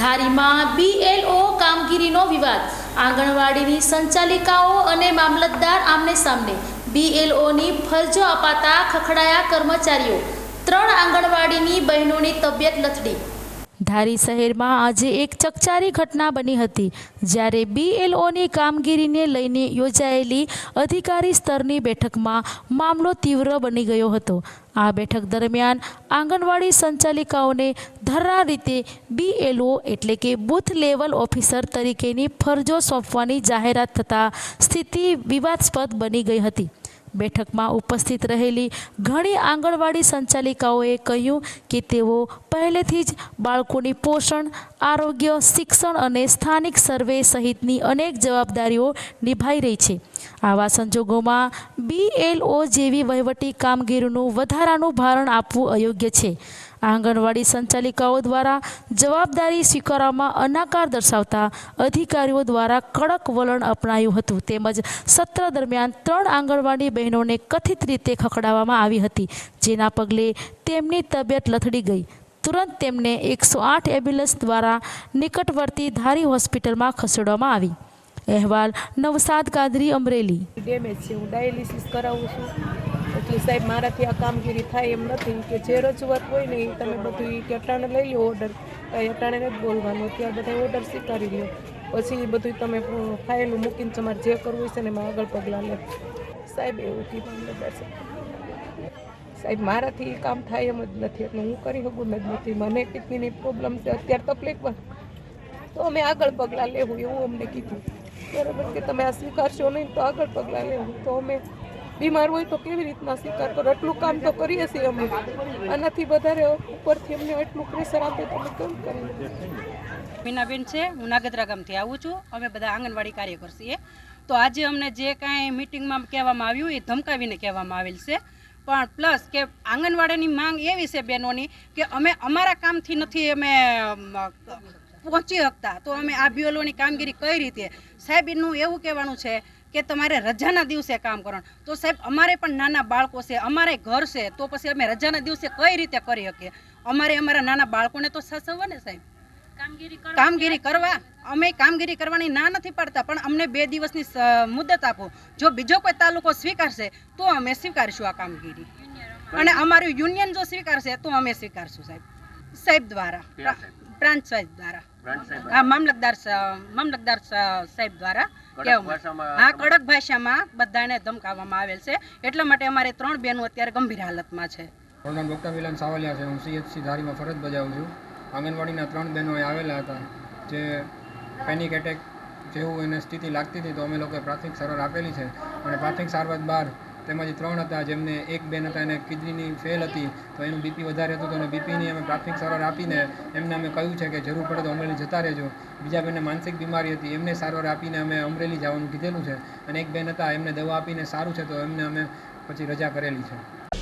ધારીમાં BLO કામગીરીનો વિવાદ. આંગણવાડીની સંચાલિકાઓ અને મામલતદાર આમને સામને બીએલઓની ફરજો અપાતા ખખડાયા કર્મચારીઓ. ત્રણ આંગણવાડીની બહેનોની તબિયત લથડી. ધારી શહેરમાં આજે એક ચકચારી ઘટના બની હતી, જ્યારે બીએલઓની કામગીરીને લઈને યોજાયેલી અધિકારી સ્તરની બેઠકમાં મામલો તીવ્ર બની ગયો હતો. આ બેઠક દરમિયાન આંગણવાડી સંચાલિકાઓને ધરણા રીતે બીએલઓ એટલે કે બૂથ લેવલ ઓફિસર તરીકેની ફરજો સોંપવાની જાહેરાત થતાં સ્થિતિ વિવાદાસ્પદ બની ગઈ હતી. બેઠકમાં ઉપસ્થિત રહેલી ઘણી આંગણવાડી સંચાલિકાઓએ કહ્યું કે તેઓ પહેલેથી જ બાળકોની પોષણ, આરોગ્ય, શિક્ષણ અને સ્થાનિક સર્વે સહિતની અનેક જવાબદારીઓ નિભાઈ રહી છે. આવા સંજોગોમાં બીએલઓ જેવી વહીવટી કામગીરીનું વધારાનું ભારણ આપવું અયોગ્ય છે. આંગણવાડી સંચાલિકાઓ દ્વારા જવાબદારી સ્વીકારવામાં અનાકાર દર્શાવતા અધિકારીઓ દ્વારા કડક વલણ અપનાયું હતું. તેમજ સત્ર દરમિયાન ત્રણ આંગણવાડી બહેનોને કથિત રીતે ખખડાવવામાં આવી હતી. જેના પગલે તેમની તબિયત લથડી ગઈ. તુરંત તેમને એકસો આઠ એમ્બ્યુલન્સ દ્વારા નિકટવર્તી ધારી હોસ્પિટલમાં ખસેડવામાં આવી. અહેવાલ નવસાદ કાદરી અમરેલી. ડેમેજ છે, હું ડાયાલિસિસ કરાવું છું. એટલે સાહેબ, મારાથી આ કામગીરી થાય એમ નથી કે જે રજૂઆત હોય ને એ તમે બધું એ અટાણે લઈ લો ઓર્ડર કાંઈ અટાણે નથી બોલવાનું. ત્યાં બધા ઓર્ડર સ્વીકારી લો પછી એ બધું તમે ફાઇલ મૂકીને તમારે જે કરવું છે ને એમાં આગળ પગલાં લે. સાહેબ, એવું કીધું સાહેબ સાહેબ, મારાથી એ કામ થાય એમ જ નથી. એટલે હું કરી શકું જ નથી. મને કિડનીની પ્રોબ્લેમ છે? અત્યારે તકલીફ પણ તો અમે આગળ પગલાં લેવું, એવું અમને કીધું. બરાબર કે તમે આ સ્વીકારશો નહીં તો આગળ પગલાં લેવું. તો અમે બીમાર હોય તો કેવી રીતના સ્વીકાર કરો? એટલું કામ તો કરીએ છીએ અમે. આનાથી વધારે ઉપરથી અમને એટલું પ્રેશર આપે તો અમે કેમ કરીએ? મીનાબેન છે, હું નાગદરા ગામથી આવું છું. અમે બધા આંગણવાડી કાર્યકર છીએ તો આજે અમને જે કાંઈ મિટિંગમાં કહેવામાં આવ્યું, એ ધમકાવીને કહેવામાં આવેલ છે. પણ પ્લસ કે આંગણવાડીની માંગ એવી છે બહેનોની કે અમે અમારા કામથી નથી અમે પહોંચી શકતા. તો અમે આ બીઓલોની કામગીરી કઈ રીતે? સાહેબ, એનું એવું કહેવાનું છે કે તમારે રજાના દિવસે કામ કરવાનું. તો સાહેબ અમારે પણ નાના બાળકો છે અમારે ઘર છે તો પછી અમે રજાના દિવસે કઈ રીતે કરી શકીએ? અમારે અમારા નાના બાળકોને તો સાચવવા ને સાહેબ. કામગીરી કરવા અમે કામગીરી કરવાની ના નથી પાડતા પણ અમને બે દિવસની મુદત આપો. જો બીજો કોઈ તાલુકો સ્વીકારશે તો અમે સ્વીકારશું આ કામગીરી. અને અમારું યુનિયન જો સ્વીકારશે તો અમે સ્વીકારશું સાહેબ. સાહેબ દ્વારા. પ્રાંત સાહેબ દ્વારા. હા મામલતદાર મામલતદાર સાહેબ દ્વારા હા કડક ભાષામાં બધાને ધમકાવવામાં આવેલ છે. એટલા માટે અમારે ત્રણ બહેનો અત્યારે ગંભીર હાલતમાં છે. મારું નામ ડૉક્ટર વિલાન સાવલિયા છે. હું સીએચસી ધારીમાં ફરજ બજાવું છું. આંગણવાડીના ત્રણ બહેનો આવેલા હતા. જે પેનિક એટેક જેવું એને સ્થિતિ લાગતી હતી તો અમે લોકોએ પ્રાથમિક સારવાર આપેલી છે. અને પ્રાથમિક સારવાર બાદ તેમાંથી ત્રણ હતા જેમને એક બેન હતા, એને કિડનીની ફેલ હતી, તો એનું બીપી વધારે હતું, તો એને બીપીની અમે પ્રાથમિક સારવાર આપીને એમને અમે કહ્યું છે કે જરૂર પડે તો અમરેલી જતા રહેજો. બીજા બેનને માનસિક બીમારી હતી, એમને સારવાર આપીને અમે અમરેલી જવાનું કીધેલું છે અને એક બેન હતા, એમને દવા આપીને સારું છે, તો એમને અમે પછી રજા કરેલી છે.